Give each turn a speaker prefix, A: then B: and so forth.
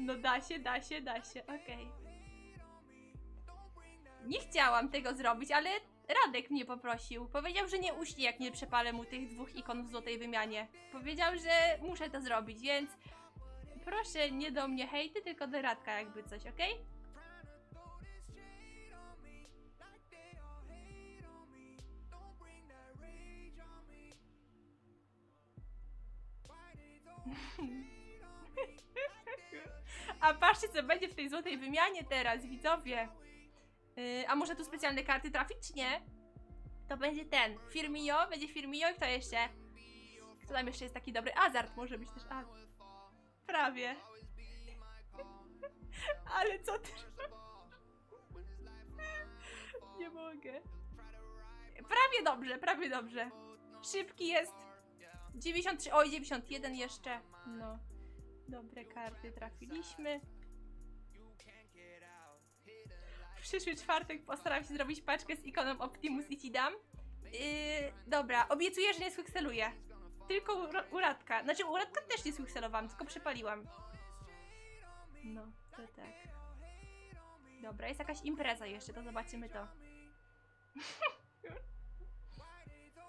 A: No da się, da się, da się, okej. Nie chciałam tego zrobić, ale Radek mnie poprosił. Powiedział, że nie uśnie, jak nie przepalę mu tych dwóch ikon w złotej wymianie. Powiedział, że muszę to zrobić, więc proszę nie do mnie hejty, tylko do Radka jakby coś, okej? A patrzcie, co będzie w tej złotej wymianie teraz, widzowie. Yy, a może tu specjalne karty trafić, czy nie? To będzie ten. Firmio, będzie Firmio i kto jeszcze? Kto tam jeszcze jest taki dobry? Azart może być też. A, prawie. Ale co ty? Nie mogę. Prawie dobrze, prawie dobrze. Szybki jest. 93, oj 91 jeszcze. No. Dobre karty trafiliśmy. W przyszły czwartek postaram się zrobić paczkę z ikoną Optimus i ci dam. Yy, dobra, obiecuję, że nie skwikseluję. Tylko u, u Radka. Znaczy u Radka też nie skwikselowałam, tylko przepaliłam. No, to tak. Dobra, jest jakaś impreza jeszcze, to zobaczymy to.